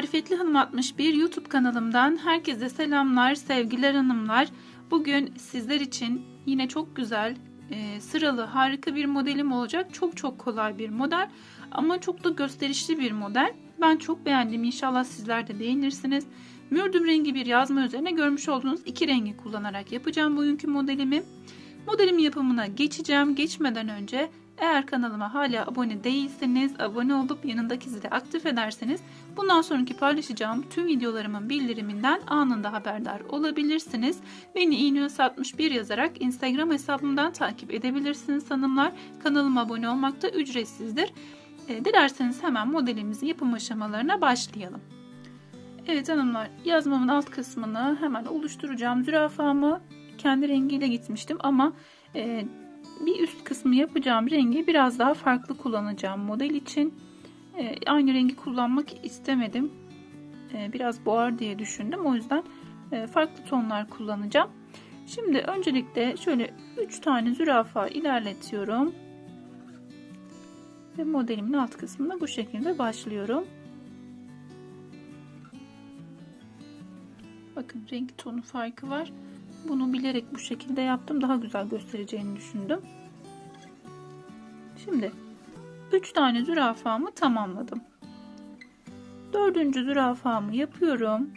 Marifetli Hanım 61 YouTube kanalımdan herkese selamlar, sevgiler hanımlar. Bugün sizler için yine çok güzel, e, sıralı, harika bir modelim olacak. Çok çok kolay bir model ama çok da gösterişli bir model. Ben çok beğendim. İnşallah sizler de beğenirsiniz. Mürdüm rengi bir yazma üzerine görmüş olduğunuz iki rengi kullanarak yapacağım bugünkü modelimi. Modelim yapımına geçeceğim. Geçmeden önce eğer kanalıma hala abone değilseniz abone olup yanındaki zili aktif ederseniz bundan sonraki paylaşacağım tüm videolarımın bildiriminden anında haberdar olabilirsiniz. Beni iğneos61 yazarak Instagram hesabımdan takip edebilirsiniz hanımlar. Kanalıma abone olmak da ücretsizdir. E, dilerseniz hemen modelimizin yapım aşamalarına başlayalım. Evet hanımlar yazmamın alt kısmını hemen oluşturacağım. Zürafamı kendi rengiyle gitmiştim ama e, bir üst kısmı yapacağım rengi biraz daha farklı kullanacağım model için. E, aynı rengi kullanmak istemedim. E, biraz boğar diye düşündüm. O yüzden e, farklı tonlar kullanacağım. Şimdi öncelikle şöyle 3 tane zürafa ilerletiyorum. Ve modelimin alt kısmına bu şekilde başlıyorum. Bakın renk tonu farkı var. Bunu bilerek bu şekilde yaptım. Daha güzel göstereceğini düşündüm. Şimdi 3 tane zürafamı tamamladım. Dördüncü zürafamı yapıyorum.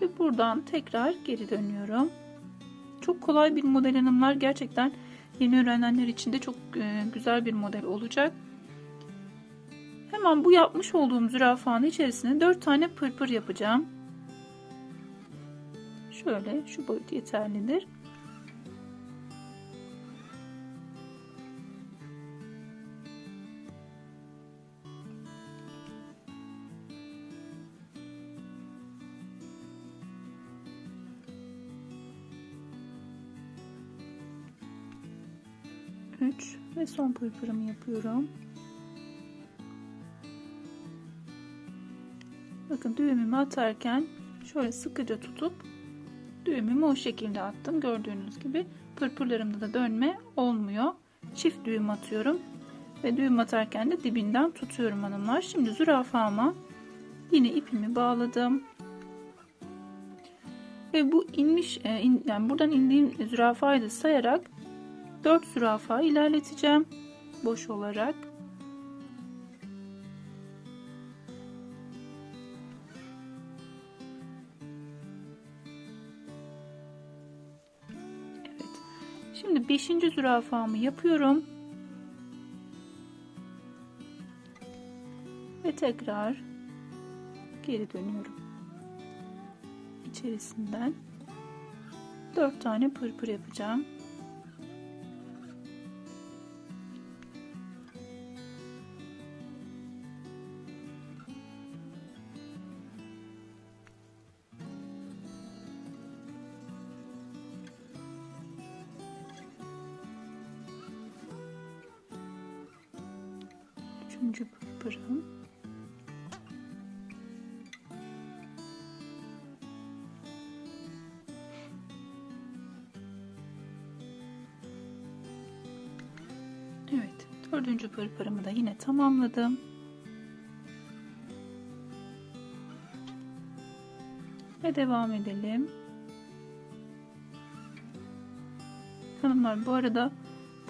Ve buradan tekrar geri dönüyorum. Çok kolay bir model hanımlar. Gerçekten yeni öğrenenler için de çok güzel bir model olacak. Hemen bu yapmış olduğum zürafanın içerisine 4 tane pırpır yapacağım. Şöyle şu boyut yeterlidir. Üç ve son pırpırımı yapıyorum. Bakın düğümümü atarken şöyle sıkıca tutup düğümümü o şekilde attım. Gördüğünüz gibi pırpırlarımda da dönme olmuyor. Çift düğüm atıyorum. Ve düğüm atarken de dibinden tutuyorum hanımlar. Şimdi zürafama yine ipimi bağladım. Ve bu inmiş e, yani buradan indiğim zürafayı da sayarak 4 zürafa ilerleteceğim. Boş olarak. Şimdi 5. zürafamı yapıyorum. Ve tekrar geri dönüyorum. İçerisinden 4 tane pırpır yapacağım. Üçüncü pırpırım. Evet, dördüncü pırpırımı da yine tamamladım. Ve devam edelim. Hanımlar bu arada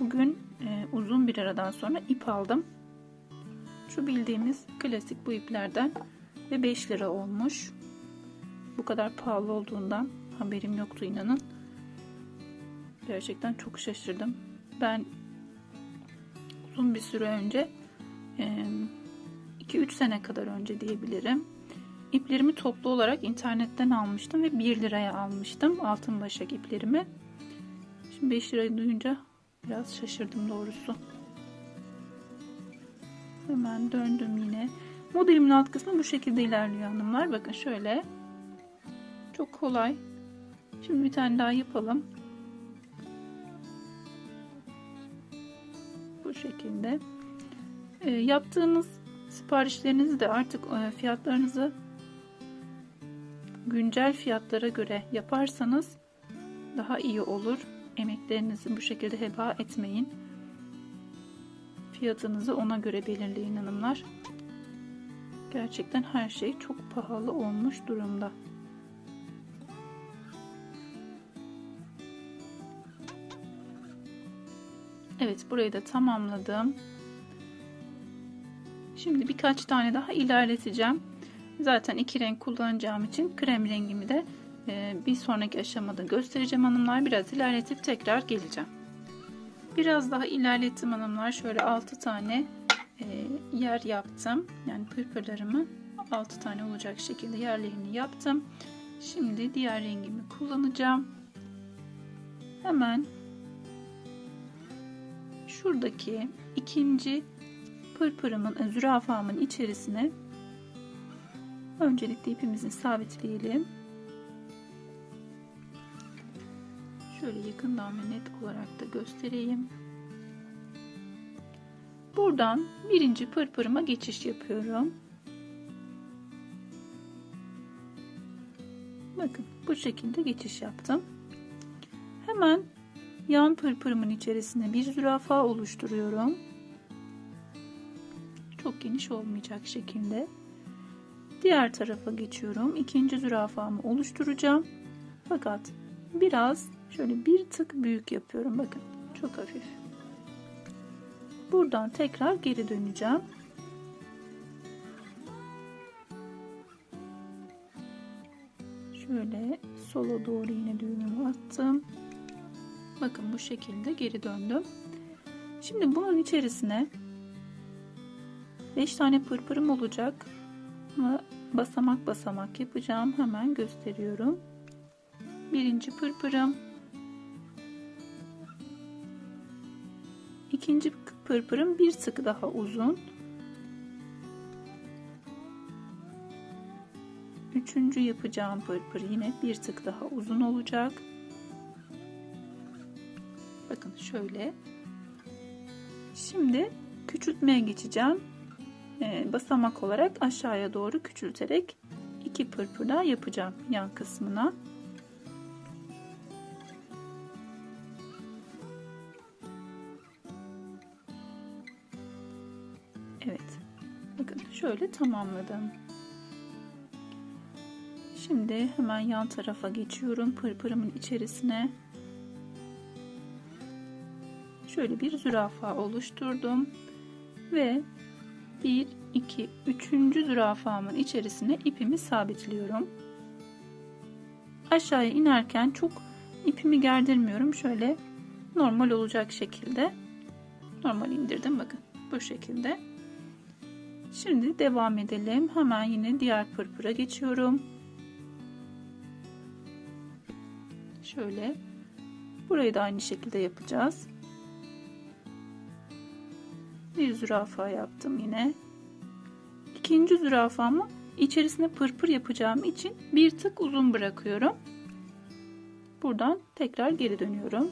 bugün e, uzun bir aradan sonra ip aldım. Şu bildiğimiz klasik bu iplerden ve 5 lira olmuş. Bu kadar pahalı olduğundan haberim yoktu inanın. Gerçekten çok şaşırdım. Ben uzun bir süre önce 2-3 sene kadar önce diyebilirim. İplerimi toplu olarak internetten almıştım ve 1 liraya almıştım altın başak iplerimi. Şimdi 5 lirayı duyunca biraz şaşırdım doğrusu. Hemen döndüm yine. Modelimin alt kısmı bu şekilde ilerliyor hanımlar. Bakın şöyle. Çok kolay. Şimdi bir tane daha yapalım. Bu şekilde. E, yaptığınız siparişlerinizi de artık e, fiyatlarınızı güncel fiyatlara göre yaparsanız daha iyi olur. Emeklerinizi bu şekilde heba etmeyin. Fiyatınızı ona göre belirleyin hanımlar. Gerçekten her şey çok pahalı olmuş durumda. Evet burayı da tamamladım. Şimdi birkaç tane daha ilerleteceğim. Zaten iki renk kullanacağım için krem rengimi de e, bir sonraki aşamada göstereceğim hanımlar. Biraz ilerletip tekrar geleceğim. Biraz daha ilerlettim hanımlar. Şöyle 6 tane e, yer yaptım. Yani pırpırlarımı 6 tane olacak şekilde yerlerini yaptım. Şimdi diğer rengimi kullanacağım. Hemen şuradaki ikinci pırpırımın, e, zürafamın içerisine öncelikle ipimizi sabitleyelim. Şöyle yakından ve net olarak da göstereyim. Buradan birinci pırpırıma geçiş yapıyorum. Bakın bu şekilde geçiş yaptım. Hemen yan pırpırımın içerisine bir zürafa oluşturuyorum. Çok geniş olmayacak şekilde. Diğer tarafa geçiyorum. İkinci zürafamı oluşturacağım. Fakat biraz şöyle bir tık büyük yapıyorum. Bakın çok hafif. Buradan tekrar geri döneceğim. Şöyle sola doğru yine düğümümü attım. Bakın bu şekilde geri döndüm. Şimdi bunun içerisine 5 tane pırpırım olacak. Ama basamak basamak yapacağım. Hemen gösteriyorum. Birinci pırpırım. İkinci pırpırım bir tık daha uzun. Üçüncü yapacağım pırpır yine bir tık daha uzun olacak. Bakın şöyle. Şimdi küçültmeye geçeceğim. Ee, basamak olarak aşağıya doğru küçülterek iki pırpır daha yapacağım yan kısmına. Bakın şöyle tamamladım. Şimdi hemen yan tarafa geçiyorum pırpırımın içerisine. Şöyle bir zürafa oluşturdum ve 1 2 3. zürafamın içerisine ipimi sabitliyorum. Aşağıya inerken çok ipimi gerdirmiyorum. Şöyle normal olacak şekilde normal indirdim bakın bu şekilde. Şimdi devam edelim. Hemen yine diğer pırpıra geçiyorum. Şöyle burayı da aynı şekilde yapacağız. Bir zürafa yaptım yine. İkinci zürafamı içerisine pırpır yapacağım için bir tık uzun bırakıyorum. Buradan tekrar geri dönüyorum.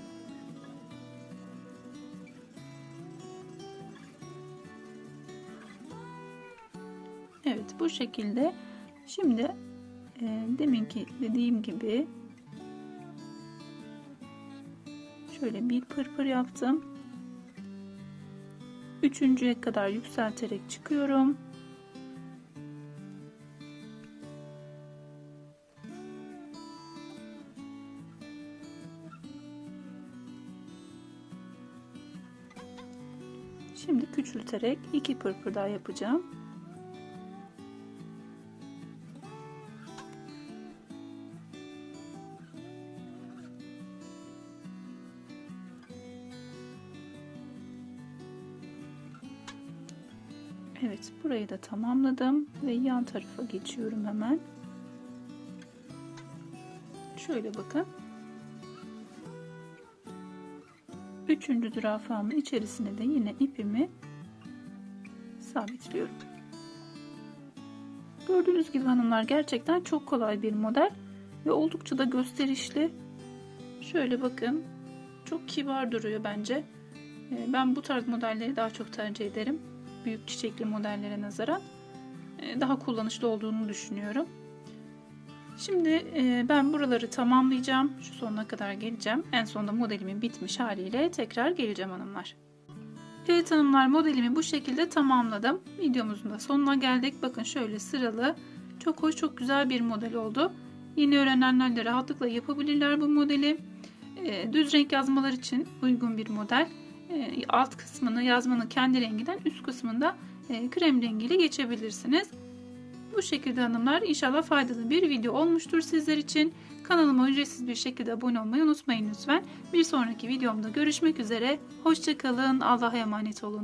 Evet bu şekilde şimdi e, deminki dediğim gibi şöyle bir pırpır yaptım. Üçüncüye kadar yükselterek çıkıyorum. Şimdi küçülterek iki pırpır daha yapacağım. Evet burayı da tamamladım ve yan tarafa geçiyorum hemen. Şöyle bakın. Üçüncü zürafamın içerisine de yine ipimi sabitliyorum. Gördüğünüz gibi hanımlar gerçekten çok kolay bir model ve oldukça da gösterişli. Şöyle bakın. Çok kibar duruyor bence. Ee, ben bu tarz modelleri daha çok tercih ederim büyük çiçekli modellere nazaran e, daha kullanışlı olduğunu düşünüyorum. Şimdi e, ben buraları tamamlayacağım. Şu sonuna kadar geleceğim. En sonunda modelimin bitmiş haliyle tekrar geleceğim hanımlar. Evet hanımlar modelimi bu şekilde tamamladım. Videomuzun da sonuna geldik. Bakın şöyle sıralı. Çok hoş çok güzel bir model oldu. Yeni öğrenenler de rahatlıkla yapabilirler bu modeli. Ee, düz renk yazmalar için uygun bir model. Ee, alt kısmını yazmanın kendi renginden üst kısmında e, krem rengiyle geçebilirsiniz. Bu şekilde hanımlar inşallah faydalı bir video olmuştur sizler için. Kanalıma ücretsiz bir şekilde abone olmayı unutmayın lütfen. Bir sonraki videomda görüşmek üzere. Hoşçakalın. Allah'a emanet olun.